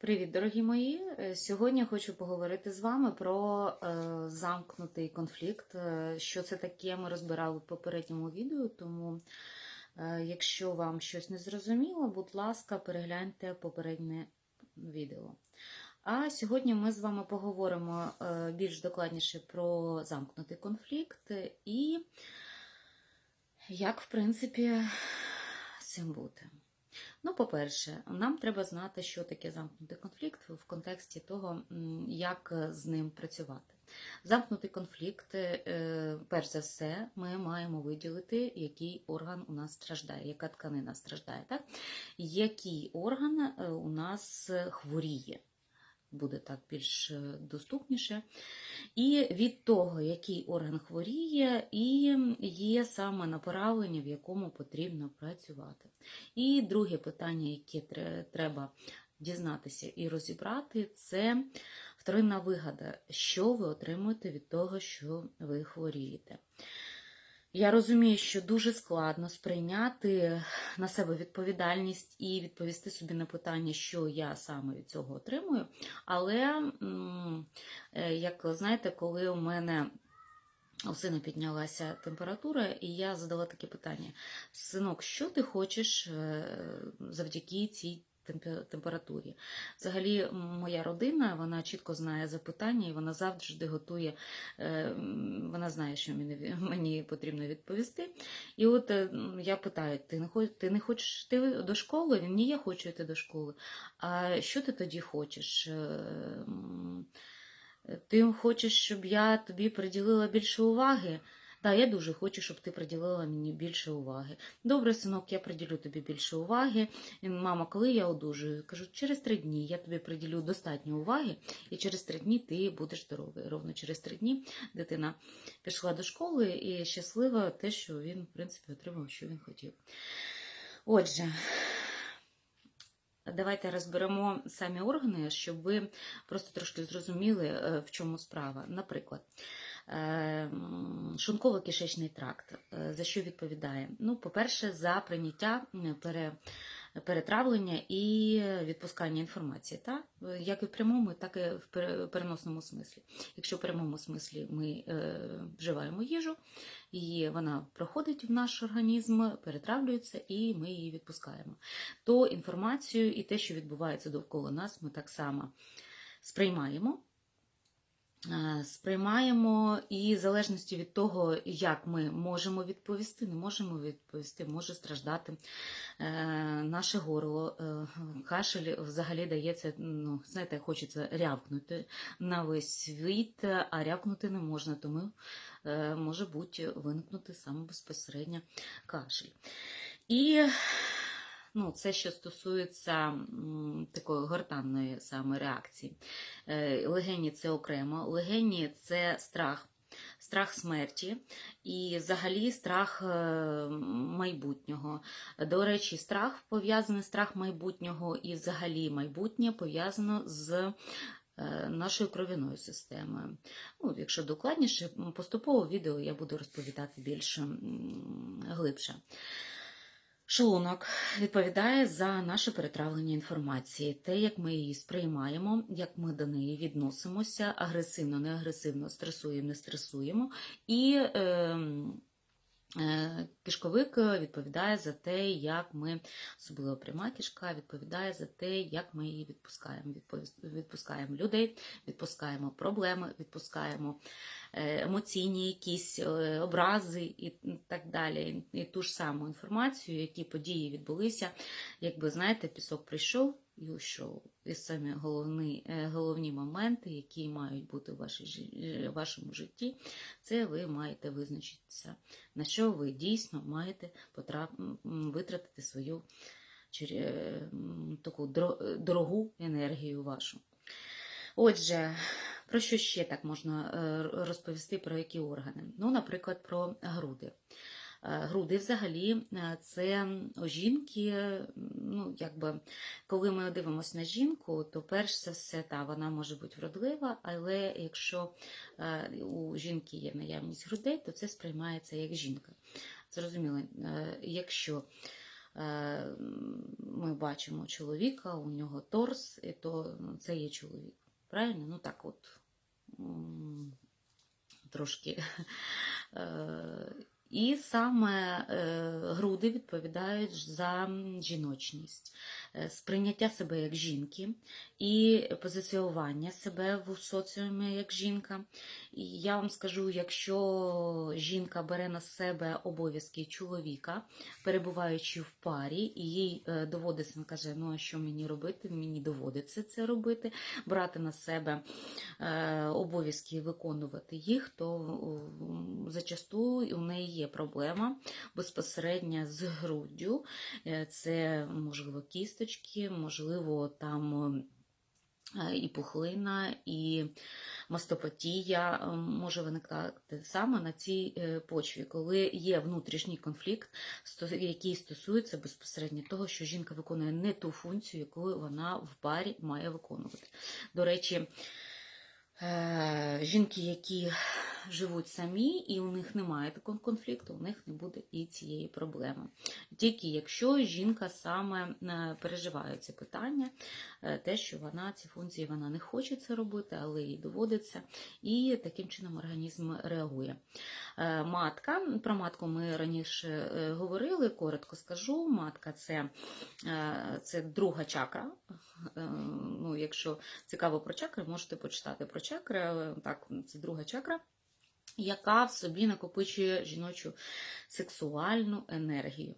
Привіт, дорогі мої! Е, Сьогодні хочу поговорити з вами про е, замкнутий конфлікт. Е, Що це таке, ми розбирали в попередньому відео, тому якщо вам щось не зрозуміло, будь ласка, перегляньте попереднє відео. А сьогодні ми з вами поговоримо більш докладніше про замкнутий конфлікт і як, в принципі, з цим бути. Ну, по-перше, нам треба знати, що таке замкнутий конфлікт в контексті того, як з ним працювати. Замкнутий конфлікт, е, перш за все, ми маємо виділити, який орган у нас страждає, яка тканина страждає, так? який орган е, у нас хворіє. Буде так більш е, доступніше. І від того, який орган хворіє, і є саме направлення, в якому потрібно працювати. І друге питання, яке треба дізнатися і розібрати, це вторинна вигода, що ви отримуєте від того, що ви хворієте. Я розумію, що дуже складно сприйняти на себе відповідальність і відповісти собі на питання, що я саме від цього отримую. Але, е, як знаєте, коли у мене у сина піднялася температура, і я задала таке питання: Синок, що ти хочеш е, завдяки цій температурі? Взагалі, моя родина вона чітко знає запитання, і вона завжди готує, е, вона знає, що мені, потрібно відповісти. І от е, я питаю: ти не хочеш, ти не хочеш йти до школи? Він ні, я хочу йти до школи. А що ти тоді хочеш? Е, ти хочеш, щоб я тобі приділила більше уваги? Так, я дуже хочу, щоб ти приділила мені більше уваги. Добре, синок, я приділю тобі більше уваги. Мама, коли я одужую? Кажу, через три дні я тобі приділю достатньо уваги, і через три дні ти будеш здоровий. Ровно через три дні дитина пішла до школи і щаслива те, що він, в принципі, отримав, що він хотів. Отже. Давайте розберемо самі органи, щоб ви просто трошки зрозуміли, е, в чому справа. Наприклад, е, м, шлунково-кишечний тракт. Е, За що відповідає? Ну, по-перше, за прийняття пере, перетравлення і відпускання інформації, так? Е, як і в прямому, так і в переносному смислі. Якщо в прямому смислі ми е, вживаємо їжу, і вона проходить в наш організм, перетравлюється, і ми її відпускаємо то інформацію і те, що відбувається довкола нас, ми так само сприймаємо. Е, Сприймаємо і в залежності від того, як ми можемо відповісти, не можемо відповісти, може страждати е, наше горло. Е, Кашель взагалі дається, ну, знаєте, хочеться рявкнути на весь світ, а рявкнути не можна, тому може бути виникнути саме безпосередньо кашель. І ну, це що стосується такої гортанної саме реакції. Е, Легені це окремо. Легені це страх. Страх смерті і взагалі страх е, майбутнього. До речі, страх пов'язаний страх майбутнього і взагалі майбутнє пов'язано з е, нашою кров'яною системою. Ну, якщо докладніше, поступово в відео я буду розповідати більш м, глибше. Шлунок відповідає за наше перетравлення інформації, те, як ми її сприймаємо, як ми до неї відносимося, агресивно, не агресивно, стресуємо, не стресуємо. І е, кишковик відповідає за те, як ми, особливо пряма кишка, відповідає за те, як ми її відпускаємо. Відпускаємо людей, відпускаємо проблеми, відпускаємо е, емоційні якісь е, образи і так далі. І ту ж саму інформацію, які події відбулися, якби знаєте, пісок прийшов і ушов. І самі головні, е, головні моменти, які мають бути в вашій, е, вашому житті, це ви маєте визначитися, на що ви дійсно маєте потрап... витратити свою чер- таку дорогу енергію вашу. Отже, про що ще так можна е, розповісти, про які органи? Ну, наприклад, про груди. Е, Груди взагалі е, це жінки, е, ну, якби, коли ми дивимося на жінку, то перш за все, та, вона може бути вродлива, але якщо е, у жінки є наявність грудей, то це сприймається як жінка. Зрозуміло, е, якщо е, ми бачимо чоловіка, у нього торс, то ну, це є чоловік. Правильно? Ну так от трошки. І саме е, груди відповідають за жіночність, е, сприйняття себе як жінки і позиціювання себе в соціумі як жінка. І я вам скажу, якщо жінка бере на себе обов'язки чоловіка, перебуваючи в парі, і їй е, доводиться, вона каже, ну а що мені робити? Мені доводиться це робити, брати на себе обов'язки і виконувати їх, то зачасту у неї є проблема безпосередньо з груддю. Е, Це, можливо, кісточки, можливо, там. е, І пухлина, і мастопатія е, може виникати саме на цій почві, коли є внутрішній конфлікт, який стосується безпосередньо того, що жінка виконує не ту функцію, яку вона в парі має виконувати. До речі, жінки, які живуть самі, і у них немає такого конфлікту, у них не буде і цієї проблеми. Тільки якщо жінка саме е, переживає це питання, е, те, що вона ці функції вона не хоче це робити, але їй доводиться, і таким чином організм реагує. Е, Матка, про матку ми раніше е, говорили, коротко скажу. Матка це, е, це друга чакра. Е, Ну, якщо цікаво про чакри, можете почитати про чакри. Е, Так, це друга чакра яка в собі накопичує жіночу сексуальну енергію.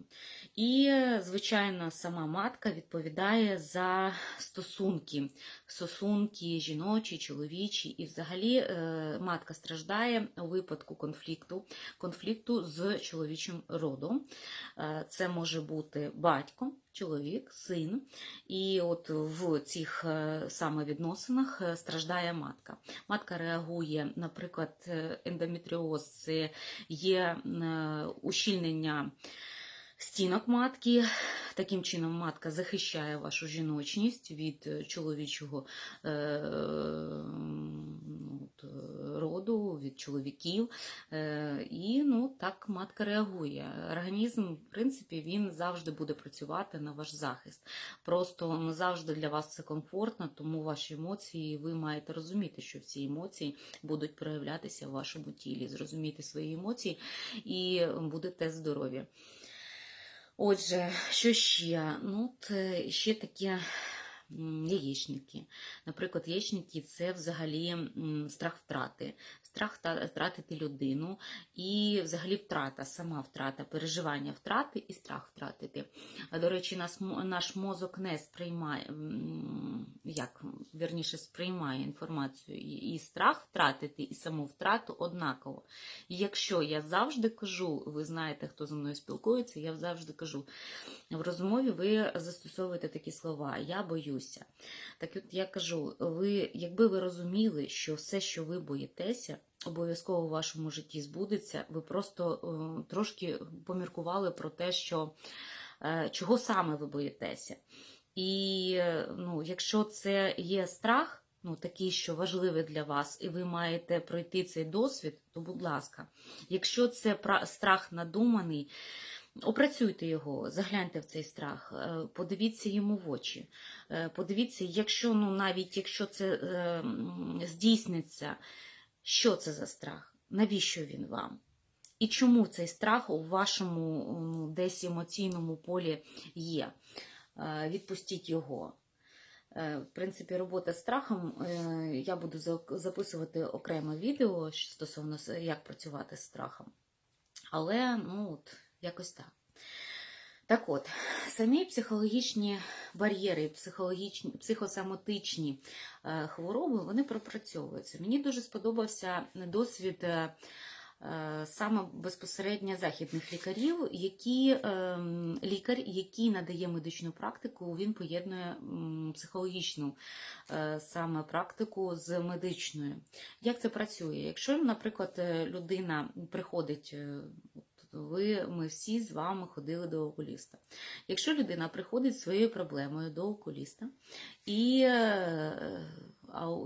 І, звичайно, сама матка відповідає за стосунки, стосунки жіночі, чоловічі, і взагалі е, матка страждає у випадку конфлікту, конфлікту з чоловічим родом. Е, Це може бути батько, чоловік, син. І от в цих е, саме відносинах е, страждає матка. Матка реагує, наприклад, ендометріоз це є ущільнення стінок матки. Таким чином, матка захищає вашу жіночність від чоловічого е, ну, от, е, роду, від чоловіків. Е, І ну, так матка реагує. Організм, в принципі, він завжди буде працювати на ваш захист. Просто не завжди для вас це комфортно, тому ваші емоції, ви маєте розуміти, що ці емоції будуть проявлятися в вашому тілі. Зрозумійте свої емоції і будете здорові. Отже, що ще? Ну, от, е, ще такі яєчники. Наприклад, яєчники це взагалі страх втрати, страх втратити людину, і взагалі втрата, сама втрата, переживання втрати і страх втратити. До речі, нас, наш мозок не сприймає, як вірніше, сприймає інформацію і страх втратити, і саму втрату однаково. І якщо я завжди кажу, ви знаєте, хто зі мною спілкується, я завжди кажу, в розмові ви застосовуєте такі слова Я боюся. Так от я кажу, ви, якби ви розуміли, що все, що ви боїтеся, обов'язково в вашому житті збудеться, ви просто е, трошки поміркували про те, що е, чого саме ви боїтеся. І е, ну, якщо це є страх, ну, такий, що важливий для вас, і ви маєте пройти цей досвід, то будь ласка, якщо це страх надуманий, опрацюйте його, загляньте в цей страх, подивіться йому в очі. Подивіться, якщо ну, навіть якщо це здійсниться, що це за страх, навіщо він вам? І чому цей страх у вашому ну, десь емоційному полі є? Е, Відпустіть його. Е, В принципі, робота з страхом е, я буду записувати окреме відео стосовно як працювати з страхом. Але ну от, якось так. Так от, самі психологічні бар'єри, психологічні, психосомотичні е, хвороби, вони пропрацьовуються. Мені дуже сподобався досвід е, е, саме безпосередньо західних лікарів, які е, лікар, який надає медичну практику, він поєднує психологічну саме практику з медичною. Як це працює? Якщо, наприклад, людина приходить. Ви, ми всі з вами ходили до окуліста. Якщо людина приходить зі своєю проблемою до окуліста, і, е,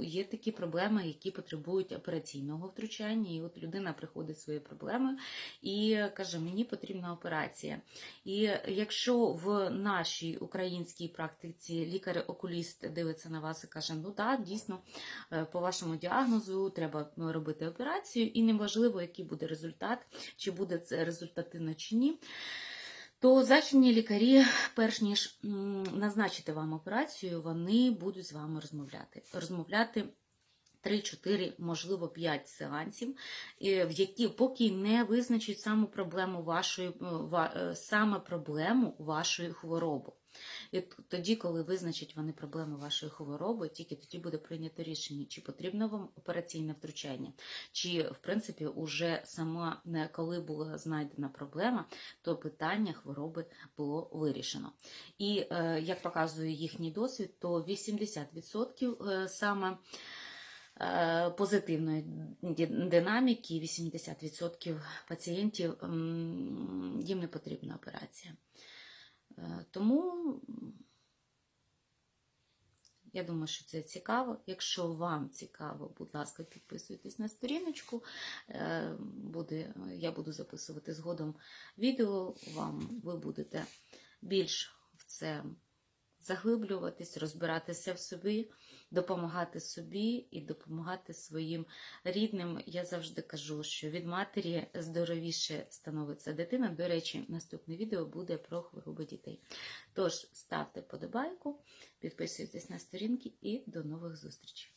є такі проблеми, які потребують операційного втручання. І от людина приходить зі своєю проблемою і каже: Мені потрібна операція. І якщо в нашій українській практиці лікар-окуліст дивиться на вас і каже, ну так, дійсно, е, по вашому діагнозу треба робити операцію, і неважливо, який буде результат, чи буде це результативно чи ні. То західні лікарі, перш ніж назначити вам операцію, вони будуть з вами розмовляти. Розмовляти 3-4, можливо, 5 сеансів, е, в які поки не визначать саму проблему вашої, е, е, саме проблему вашої хвороби. І тоді, коли визначать вони проблеми вашої хвороби, тільки тоді буде прийнято рішення, чи потрібно вам операційне втручання, чи в принципі уже сама коли була знайдена проблема, то питання хвороби було вирішено. І е, як показує їхній досвід, то 80% е, саме е, позитивної динаміки, 80% пацієнтів їм не потрібна операція. Е, Тому я думаю, що це цікаво. Якщо вам цікаво, будь ласка, підписуйтесь на сторіночку. Е, Буде, я буду записувати згодом відео. Вам ви будете більш в це заглиблюватись, розбиратися в собі, допомагати собі і допомагати своїм рідним. Я завжди кажу, що від матері здоровіше становиться дитина. До речі, наступне відео буде про хвороби дітей. Тож ставте подобайку, підписуйтесь на сторінки і до нових зустрічей.